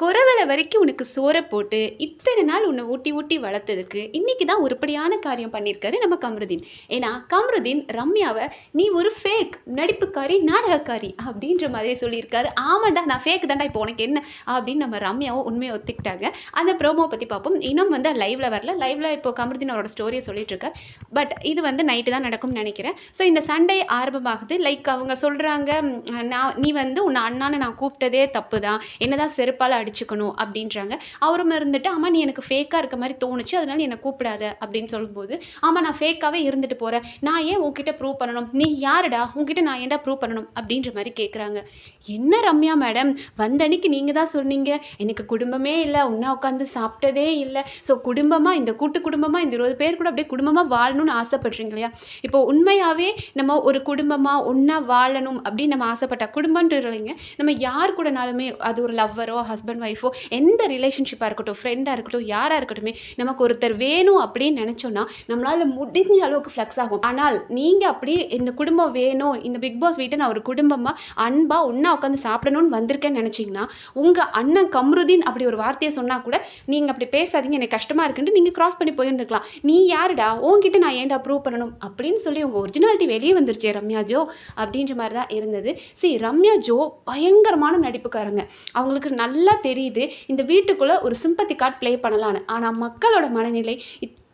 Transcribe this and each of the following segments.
குறவலை வரைக்கும் உனக்கு சோறை போட்டு இத்தனை நாள் உன்னை ஊட்டி ஊட்டி வளர்த்ததுக்கு இன்னைக்கு தான் உருப்படியான காரியம் பண்ணியிருக்காரு நம்ம கம்ருதீன். ஏன்னா கம்ருதீன் ரம்யாவை நீ ஒரு ஃபேக் நடிப்புக்காரி நாடகக்காரி அப்படின்ற மாதிரி சொல்லியிருக்காரு. ஆமாண்டா நான் ஃபேக் தான்டா இப்போ உனக்கு என்ன? அப்படின்னு நம்ம ரம்யாவும் உண்மையை ஒத்துக்கிட்டாங்க. அந்த ப்ரோமோ பற்றி பார்ப்போம். இன்னும் வந்து லைவ்ல வரல. லைவ்ல இப்போ கமருதீன் அவரோட ஸ்டோரியை சொல்லிட்டு இருக்கார் பட் இது வந்து நைட்டு தான் நடக்கும்னு நினைக்கிறேன். ஸோ இந்த சண்டே ஆரம்பமாகுது. லைக் அவங்க சொல்கிறாங்க நான் நீ வந்து உன்னை அண்ணான்னு நான் கூப்பிட்டதே தப்பு தான். என்னதான் செருப்பால் படிச்சுக்கணும் அப்படின்றாங்க. அவரும் இருந்துட்டு ஆமாம் நீ எனக்கு ஃபேக்காக இருக்க மாதிரி தோணுச்சு அதனால என்னை கூப்பிடாத அப்படின்னு சொல்லும்போது ஆமாம் நான் ஃபேக்காகவே இருந்துட்டு போகிறேன் நான் ஏன் உங்ககிட்ட ப்ரூவ் பண்ணணும்? நீ யாருடா? உங்ககிட்ட நான் ஏன்டா ப்ரூவ் பண்ணணும்? அப்படின்ற மாதிரி கேட்குறாங்க என்ன ரம்யா மேடம்? வந்த அன்னைக்கு நீங்கள் தான் சொன்னீங்க. எனக்கு குடும்பமே இல்லை. உன்னா உட்காந்து சாப்பிட்டதே இல்லை. ஸோ குடும்பமாக இந்த கூட்டு குடும்பமாக இந்த இருபது பேர் கூட அப்படியே குடும்பமாக வாழணும்னு ஆசைப்படுறீங்க இல்லையா? இப்போ உண்மையாகவே நம்ம ஒரு குடும்பமாக ஒன்றா வாழணும் அப்படின்னு நம்ம ஆசைப்பட்டா குடும்பம்ன்ற இல்லைங்க. நம்ம யார் கூடனாலுமே அது ஒரு லவ்வரோ ஹஸ்பண்ட் ஒய்ஃபோ எந்த ரிலேஷன்ஷிப்பாக இருக்கட்டும் ஃப்ரெண்டாக இருக்கட்டும் யாராக இருக்கட்டுமே நமக்கு ஒருத்தர் வேணும் அப்படின்னு நினச்சோன்னா நம்மளால் முடிஞ்ச அளவுக்கு ஃப்ளெக்ஸ் ஆகும். ஆனால் நீங்கள் அப்படி இந்த குடும்பம் வேணும் இந்த பிக் பாஸ் வீட்டை நான் ஒரு குடும்பமாக அன்பாக ஒன்றா உட்காந்து சாப்பிடணும்னு வந்திருக்கேன்னு நினச்சிங்கன்னா உங்கள் அண்ணன் கம்ருதீன் அப்படி ஒரு வார்த்தையை சொன்னால் கூட நீங்கள் அப்படி பேசாதீங்க எனக்கு கஷ்டமாக இருக்குன்ட்டு நீங்கள் க்ராஸ் பண்ணி போயிருந்துருக்கலாம். நீ யாருடா? உங்ககிட்ட நான் ஏன்டா ப்ரூவ் பண்ணணும்? அப்படின்னு சொல்லி உங்கள் ஒரிஜினாலிட்டி வெளியே வந்துருச்சு ரம்யா ஜோ அப்படின்ற மாதிரி தான் இருந்தது. சரி ரம்யா ஜோ பயங்கரமான நடிப்புக்காரங்க. அவங்களுக்கு நல்லா தெரியுது. இந்த வீட்டுக்குள்ளே ஒரு சிம்பத்தி கார்டு ப்ளே பண்ணலான்னு. ஆனால் மக்களோட மனநிலை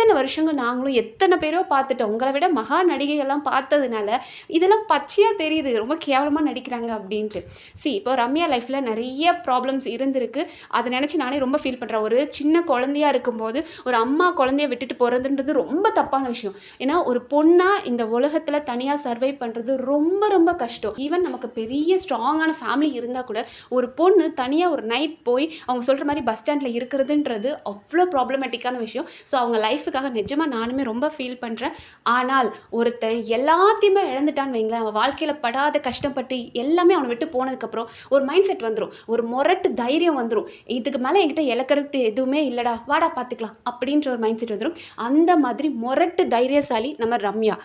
இத்தனை வருஷங்கள் நாங்களும் எத்தனை பேரோ பார்த்துட்டோம். உங்களை விட மகா நடிகைகள்லாம் பார்த்ததுனால இதெல்லாம் பச்சையாக தெரியுது. ரொம்ப கேவலமாக நடிக்கிறாங்க அப்படின்ட்டு. சி இப்போ ரம்யா லைஃப்பில் நிறைய ப்ராப்ளம்ஸ் இருந்திருக்கு. அதை நினச்சி நானே ரொம்ப ஃபீல் பண்ணுறேன் ஒரு சின்ன குழந்தையா இருக்கும்போது ஒரு அம்மா குழந்தைய விட்டுட்டு போகிறதுன்றது ரொம்ப தப்பான விஷயம். ஏன்னா ஒரு பொண்ணாக இந்த உலகத்தில் தனியாக சர்வை பண்ணுறது ரொம்ப ரொம்ப கஷ்டம். ஈவன் நமக்கு பெரிய ஸ்ட்ராங்கான ஃபேமிலி இருந்தால் கூட ஒரு பொண்ணு தனியாக ஒரு நைட் போய் அவங்க சொல்கிற மாதிரி பஸ் ஸ்டாண்டில் இருக்கிறதுன்றது அவ்வளோ ப்ராப்ளமேட்டிக்கான விஷயம். ஸோ அவங்க லைஃப் லைஃபுக்காக நிஜமாக நானுமே ரொம்ப ஃபீல் பண்ணுறேன் ஆனால் ஒருத்தன் எல்லாத்தையுமே இழந்துட்டான்னு வைங்களேன். அவன் வாழ்க்கையில் படாத கஷ்டப்பட்டு எல்லாமே அவனை விட்டு போனதுக்கப்புறம் ஒரு மைண்ட் செட் வந்துடும் ஒரு முரட்டு தைரியம் வந்துடும் இதுக்கு மேலே என்கிட்ட இழக்கிறது எதுவுமே இல்லைடா வாடா பார்த்துக்கலாம் அப்படின்ற ஒரு மைண்ட் செட் வந்துடும் அந்த மாதிரி முரட்டு தைரியசாலி நம்ம ரம்யா.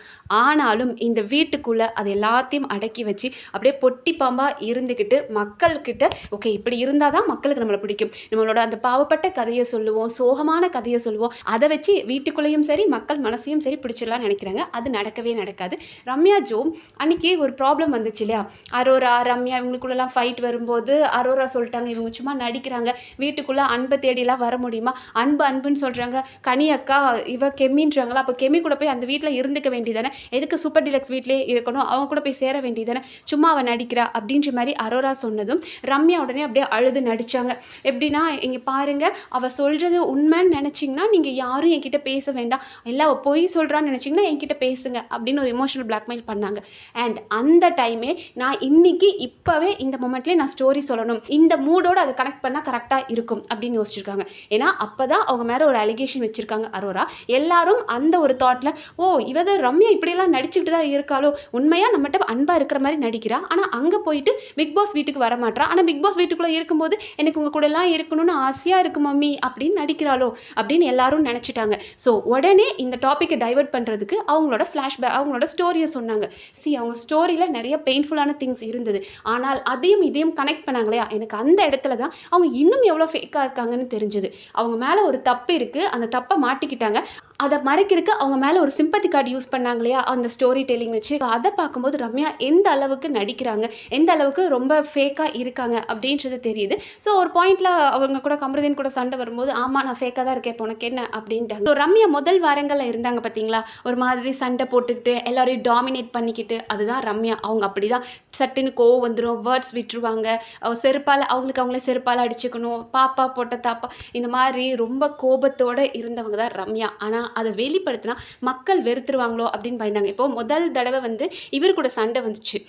ஆனாலும் இந்த வீட்டுக்குள்ளே அது எல்லாத்தையும் அடக்கி வச்சு அப்படியே பொட்டி பாம்பாக இருந்துக்கிட்டு மக்கள்கிட்ட ஓகே இப்படி இருந்தால் தான் மக்களுக்கு நம்மளை பிடிக்கும். நம்மளோட அந்த பாவப்பட்ட கதையை சொல்லுவோம் சோகமான கதையை சொல்லுவோம். அதை வச்சு வீட்டுக்குள்ளேயும் சரி மக்கள் மனசையும் சரி பிடிச்சிடலாம்னு நினைக்கிறாங்க. அது நடக்கவே நடக்காது. ரம்யா ஜோ அன்னைக்கு ஒரு ப்ராப்ளம் வந்துச்சு இல்லையா? அரோரா ரம்யா இவங்களுக்குள்ளெல்லாம் ஃபைட் வரும்போது அரோரா சொல்லிட்டாங்க இவங்க சும்மா நடிக்கிறாங்க. வீட்டுக்குள்ளே அன்பை தேடிலாம் வர முடியுமா? அன்பு அன்புன்னு சொல்கிறாங்க கனி அக்கா இவ கெமின்றாங்களா? அப்போ கெமி கூட போய் அந்த வீட்டில் இருந்துக்க வேண்டியதானே? எதுக்கு சூப்பர் டிலக்ஸ் வீட்டிலே இருக்கணும்? அவங்க கூட போய் சேர வேண்டியதானே? சும்மா அவள் நடிக்கிறா அப்படின்ற மாதிரி அரோரா சொன்னதும் ரம்யா உடனே அப்படியே அழுது நடித்தாங்க எப்படின்னா இங்கே பாருங்கள் அவள் சொல்கிறது உண்மைன்னு நினச்சிங்கன்னா நீங்கள் யாரும் என்கிட்ட பேச வேண்டாம். இல்லை அவள் பொய் சொல்கிறான்னு நினச்சிங்கன்னா என்கிட்ட பேசுங்க அப்படின்னு ஒரு எமோஷனல் பிளாக்மெயில் பண்ணாங்க. அண்ட் அந்த டைமே நான் இன்னைக்கு இப்போவே இந்த மொமெண்ட்லேயே நான் ஸ்டோரி சொல்லணும். இந்த மூடோடு அதை கனெக்ட் பண்ணால் கரெக்டாக இருக்கும் அப்படின்னு யோசிச்சிருக்காங்க. ஏன்னா அப்போ தான் அவங்க மேலே ஒரு அலிகேஷன் வச்சுருக்காங்க அரோரா. எல்லாரும் அந்த ஒரு தாட்டில் ஓ இவத ரம்யா இப்படியெல்லாம் நடிச்சுக்கிட்டு தான் இருக்காளோ? உண்மையாக நம்மகிட்ட அன்பாக இருக்கிற மாதிரி நடிக்கிறா? ஆனால் அங்கே போயிட்டு பிக் பாஸ் வீட்டுக்கு வர மாட்றா? ஆனால் பிக் பாஸ் வீட்டுக்குள்ளே இருக்கும்போது எனக்கு உங்கள் கூடலாம் இருக்கணும்னு ஆசையாக இருக்கு மம்மி. அப்படின்னு நடிக்கிறாளோ? அப்படின்னு எல்லாரும் நினச்சிட்டாங்க. ஸோ உடனே இந்த டாப்பிக்கை டைவர்ட் பண்ணுறதுக்கு அவங்களோட ஃப்ளாஷ்பேக் அவங்களோட ஸ்டோரியை சொன்னாங்க. சி அவங்க ஸ்டோரியில் நிறைய பெயின்ஃபுல்லான திங்ஸ் இருந்தது. ஆனால் அதையும் இதையும் கனெக்ட் பண்ணாங்களையா எனக்கு அந்த இடத்துல தான் அவங்க இன்னும் எவ்வளோ ஃபேக்காக இருக்காங்கன்னு தெரிஞ்சது. அவங்க மேலே ஒரு தப்பு இருக்குது அந்த தப்பை மாட்டிக்கிட்டாங்க. அதை மறைக்கிறதுக்கு அவங்க மேலே ஒரு சிம்பத்தி கார்டு யூஸ் பண்ணாங்க இல்லையா? அந்த ஸ்டோரி டெல்லிங் வச்சு அதை பார்க்கும்போது ரம்யா எந்த அளவுக்கு நடிக்கிறாங்க? எந்த அளவுக்கு ரொம்ப ஃபேக்காக இருக்காங்க அப்படின்றது தெரியுது. ஸோ ஒரு பாயிண்டில் அவங்க கூட கமருதீன் கூட சண்டை வரும்போது ஆமாம் நான் ஃபேக்காக தான் இருக்கேன் இப்போ உனக்கு என்ன? அப்படின்ட்டாங்க. ஸோ ரம்யா முதல் வாரங்களில் இருந்தாங்க பார்த்தீங்களா? ஒரு மாதிரி சண்டை போட்டுக்கிட்டு எல்லாரையும் டாமினேட் பண்ணிக்கிட்டு அதுதான் ரம்யா. அவங்க அப்படி தான் சட்டுன்னு கோவம் வந்துடும் வேர்ட்ஸ் விட்டுருவாங்க. செருப்பால் அவங்களுக்கு அவங்களே செருப்பால் அடிச்சுக்கணும். பாப்பா போட்ட தாப்பா. இந்த மாதிரி ரொம்ப கோபத்தோடு இருந்தவங்க தான் ரம்யா. ஆனால் அதை வெளிப்படுத்தினா மக்கள் வெறுத்துருவாங்களோ அப்படின்னு பயந்தாங்க. இப்போ முதல் தடவை வந்து இவர் கூட சண்டை வந்துச்சு.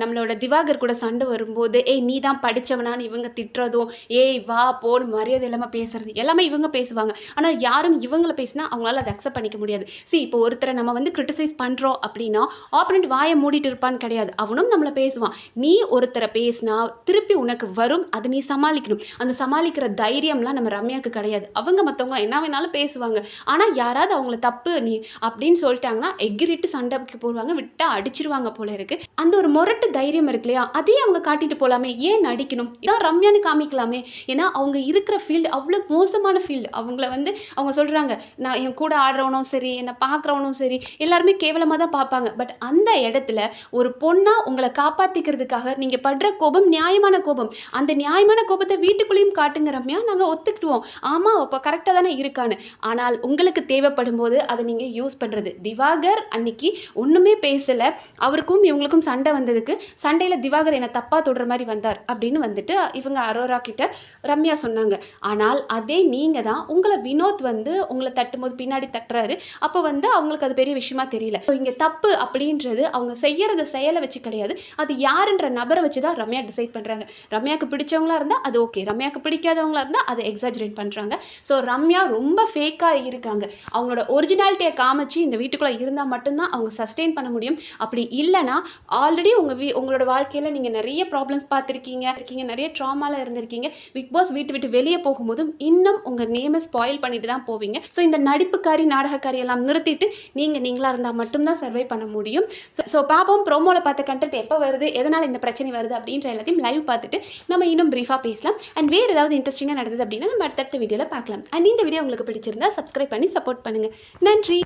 நம்மளோட திவாகர் கூட சண்டை வரும்போது ஏய் நீ தான் படித்தவனான்னு இவங்க திட்டுறதும் ஏய் வா போன்னு மரியாதை இல்லாமல் பேசுறது எல்லாமே இவங்க பேசுவாங்க. ஆனால் யாரும் இவங்களை பேசினா அவங்களால அதை அக்செப்ட் பண்ணிக்க முடியாது. சி இப்போ ஒருத்தரை நம்ம வந்து கிரிட்டிசைஸ் பண்ணுறோம் அப்படின்னா ஆப்பனண்ட் வாயை மூடிட்டு இருப்பான்னு கிடையாது. அவனும் நம்மளை பேசுவான். நீ ஒருத்தரை பேசினா திருப்பி உனக்கு வரும் அதை நீ சமாளிக்கணும். அந்த சமாளிக்கிற தைரியம்லாம் நம்ம ரம்யாவுக்கு கிடையாது. அவங்க மற்றவங்க என்ன வேணாலும் பேசுவாங்க. ஆனால் யார் யாராவது அவங்கள தப்பு நீ அப்படின்னு சொல்லிட்டாங்கன்னா எகிரிட்டு சண்டைக்கு போடுவாங்க விட்டா அடிச்சிருவாங்க போல இருக்கு. அந்த ஒரு முரட்டு தைரியம் இருக்கு இல்லையா? அதையே அவங்க காட்டிட்டு போகலாமே ஏன் நடிக்கணும்? இதான் ரம்யான்னு காமிக்கலாமே. ஏன்னா அவங்க இருக்கிற ஃபீல்டு அவ்வளோ மோசமான ஃபீல்டு அவங்கள வந்து அவங்க சொல்கிறாங்க நான் என் கூட ஆடுறவனும் சரி என்னை பார்க்குறவனும் சரி எல்லாருமே கேவலமாக தான் பார்ப்பாங்க. பட் அந்த இடத்துல ஒரு பொண்ணாக உங்களை காப்பாற்றிக்கிறதுக்காக நீங்கள் படுற கோபம் நியாயமான கோபம். அந்த நியாயமான கோபத்தை வீட்டுக்குள்ளேயும் காட்டுங்க ரம்யா. நாங்கள் ஒத்துக்கிட்டுவோம் ஆமாம் அப்போ கரெக்டாக தானே இருக்கான்னு. ஆனால் உங்களுக்கு தேவைப்படும் போது அதை நீங்கள் யூஸ் பண்ணுறது திவாகர் அன்னைக்கு ஒன்றுமே பேசலை. அவருக்கும் இவங்களுக்கும் சண்டை வந்ததுக்கு சண்டையில் திவாகர் என்னை தப்பாக தொடுற மாதிரி வந்தார் அப்படின்னு வந்துட்டு இவங்க அரோரா கிட்ட ரம்யா சொன்னாங்க. ஆனால் அதே நீங்கள் தான் உங்களை வினோத் வந்து உங்களை தட்டும்போது பின்னாடி தட்டுறாரு. அப்போ வந்து அவங்களுக்கு அது பெரிய விஷயமா தெரியல. ஸோ இங்கே தப்பு அப்படின்றது அவங்க செய்யறத செயலை வச்சு கிடையாது. அது யாருன்ற நபரை வச்சு தான் ரம்யா டிசைட் பண்ணுறாங்க ரம்யாவுக்கு பிடிச்சவங்களா இருந்தால் அது ஓகே ரம்யாவுக்கு பிடிக்காதவங்களா இருந்தால் அதை எக்ஸாஜரேட் பண்ணுறாங்க ஸோ ரம்யா ரொம்ப ஃபேக்காக இருக்காங்க. அவங்களோட ஒரிஜினாலிட்டியை காமிச்சு இந்த வீட்டுக்குள்ளே இருந்தால் மட்டும்தான் அவங்க சஸ்டெயின் பண்ண முடியும். அப்படி இல்லைன்னா ஆல்ரெடி உங்கள் வீ உங்களோட வாழ்க்கையில் நீங்கள் நிறைய ப்ராப்ளம்ஸ் பார்த்துருக்கீங்க. இருக்கீங்க நிறைய ட்ராமாவில் இருந்திருக்கீங்க. பிக் பாஸ் வீட்டு விட்டு வெளியே போகும்போதும் இன்னும் உங்கள் நேமை ஸ்பாயில் பண்ணிட்டு தான் போவீங்க. ஸோ இந்த நடிப்புக்காரி நாடகக்காரி எல்லாம் நிறுத்திட்டு நீங்கள் நீங்களாக இருந்தால் மட்டும்தான் சர்வை பண்ண முடியும். ஸோ ஸோ பாப்போம். ப்ரோமோவில் பார்த்த கண்டென்ட் எப்போ வருது? எதனால் இந்த பிரச்சனை வருது? அப்படின்ற எல்லாத்தையும் லைவ் பார்த்துட்டு நம்ம இன்னும் ப்ரீஃபாக பேசலாம். அண்ட் வேறு ஏதாவது இன்ட்ரெஸ்டிங்காக நடந்தது அப்படின்னா நம்ம அடுத்தடுத்த வீடியோவில் பார்க்கலாம். அண்ட் இந்த வீடியோ உங்களுக்கு பிடிச்சிருந்தா சப்ஸ்கிரைப் பண்ணி சப்போர்ட் பண்ணுங்கள் நன்றி.